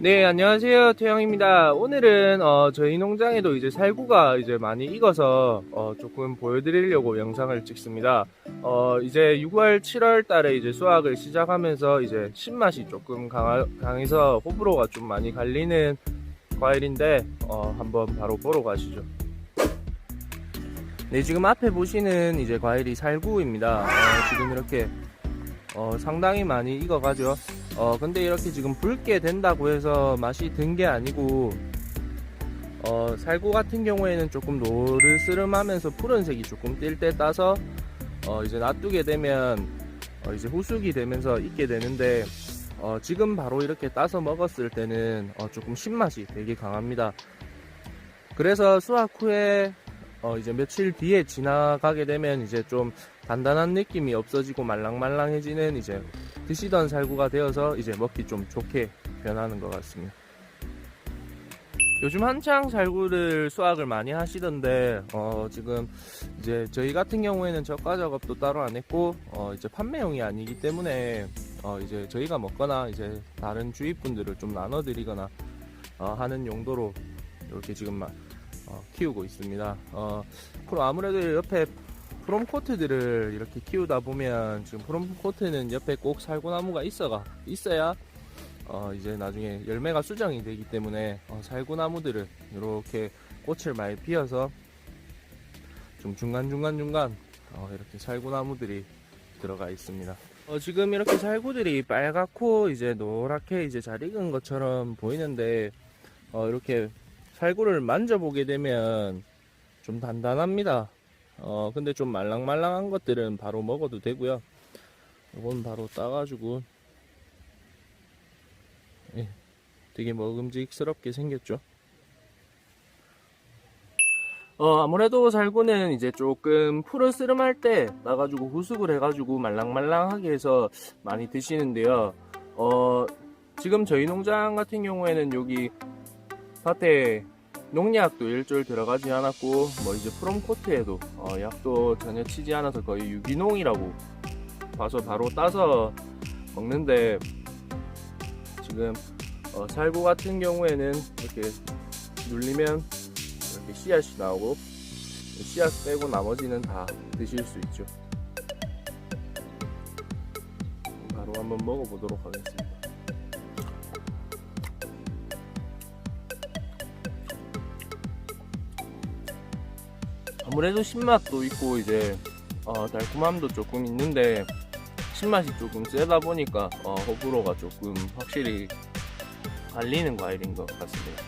네, 안녕하세요. 태영입니다. 오늘은 어, 저희 농장에도 이제 살구가 이제 많이 익어서 어, 조금 보여드리려고 영상을 찍습니다. 어, 이제 6월, 7월 달에 이제 수확을 시작하면서 이제 신맛이 조금 강하, 강해서 호불호가 좀 많이 갈리는 과일인데 어, 한번 바로 보러 가시죠. 네, 지금 앞에 보시는 이제 과일이 살구입니다. 어, 지금 이렇게 어, 상당히 많이 익어가죠. 어, 근데 이렇게 지금 붉게 된다고 해서 맛이 든 게 아니고, 어, 살구 같은 경우에는 조금 노르스름하면서 푸른색이 조금 띌때 따서, 어, 이제 놔두게 되면, 어, 이제 후숙이 되면서 익게 되는데, 어, 지금 바로 이렇게 따서 먹었을 때는, 어, 조금 신맛이 되게 강합니다. 그래서 수확 후에, 어, 이제 며칠 뒤에 지나가게 되면 이제 좀 단단한 느낌이 없어지고 말랑말랑해지는 이제 드시던 살구가 되어서 이제 먹기 좀 좋게 변하는 것 같습니다. 요즘 한창 살구를 수확을 많이 하시던데 어 지금 이제 저희 같은 경우에는 저가 작업도 따로 안 했고 어 이제 판매용이 아니기 때문에 어 이제 저희가 먹거나 이제 다른 주위 분들을 좀 나눠 드리거나 어 하는 용도로 이렇게 지금 막 어, 키우고 있습니다. 어 그럼 아무래도 옆에 프롬코트들을 이렇게 키우다 보면 지금 프롬코트는 옆에 꼭 살구나무가 있어가 있어야 어 이제 나중에 열매가 수정이 되기 때문에 어 살구나무들을 이렇게 꽃을 많이 피워서 좀 중간 중간 중간 어 이렇게 살구나무들이 들어가 있습니다. 어 지금 이렇게 살구들이 빨갛고 이제 노랗게 이제 잘 익은 것처럼 보이는데 어 이렇게 살구를 만져보게 되면 좀 단단합니다. 어 근데 좀 말랑말랑한 것들은 바로 먹어도 되고요. 이건 바로 따가지고 예, 되게 먹음직스럽게 생겼죠. 어 아무래도 살구는 이제 조금 푸르스름할 때 나가지고 후숙을 해가지고 말랑말랑하게 해서 많이 드시는데요. 어 지금 저희 농장 같은 경우에는 여기 밭에 농약도 일절 들어가지 않았고 뭐 이제 프롬코트에도 어, 약도 전혀 치지 않아서 거의 유기농이라고 봐서 바로 따서 먹는데 지금 어, 살구 같은 경우에는 이렇게 눌리면 이렇게 씨앗이 나오고 씨앗 빼고 나머지는 다 드실 수 있죠. 바로 한번 먹어보도록 하겠습니다. 아무래도 신맛도 있고 이제 어, 달콤함도 조금 있는데 신맛이 조금 세다 보니까 어, 호불호가 조금 확실히 갈리는 과일인 것 같습니다.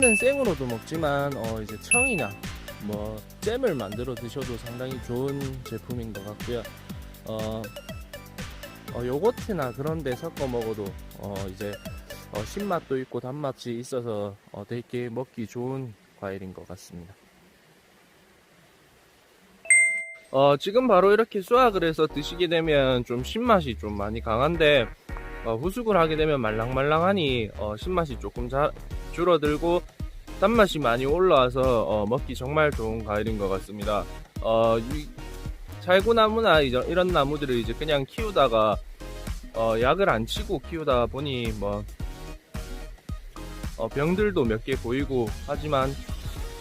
는 생으로도 먹지만 어, 이제 청이나 뭐 잼을 만들어 드셔도 상당히 좋은 제품인 것 같고요. 어, 어, 요거트나 그런 데 섞어 먹어도 어, 이제 어, 신맛도 있고 단맛이 있어서 어, 되게 먹기 좋은 과일인 것 같습니다. 어, 지금 바로 이렇게 수확을 해서 드시게 되면 좀 신맛이 좀 많이 강한데 어, 후숙을 하게 되면 말랑말랑하니 어, 신맛이 조금 자, 줄어들고 단맛이 많이 올라와서 어, 먹기 정말 좋은 과일인 것 같습니다. 어, 이, 살구나무나 이제 이런 나무들을 이제 그냥 키우다가 어, 약을 안 치고 키우다 보니 뭐 어, 병들도 몇 개 보이고 하지만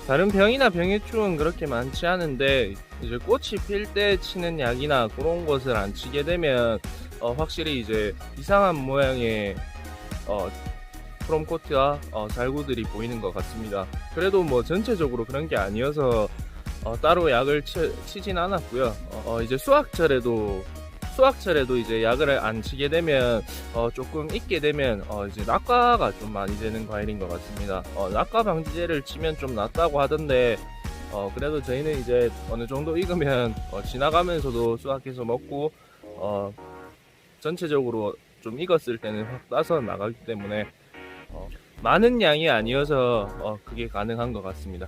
다른 병이나 병해충은 그렇게 많지 않은데 이제 꽃이 필 때 치는 약이나 그런 것을 안 치게 되면 어, 확실히 이제 이상한 모양의 어, 프롬코트와 어, 살구들이 보이는 것 같습니다. 그래도 뭐 전체적으로 그런 게 아니어서 어, 따로 약을 치, 진 않았고요. 어, 이제 수확철에도 수확철에도 이제 약을 안 치게 되면 어, 조금 익게 되면 어, 이제 낙과가 좀 많이 되는 과일인 것 같습니다. 어, 낙과 방지제를 치면 좀 낫다고 하던데 어, 그래도 저희는 이제 어느 정도 익으면 어, 지나가면서도 수확해서 먹고 어, 전체적으로 좀 익었을 때는 확 따서 나가기 때문에 어, 많은 양이 아니어서 어, 그게 가능한 것 같습니다.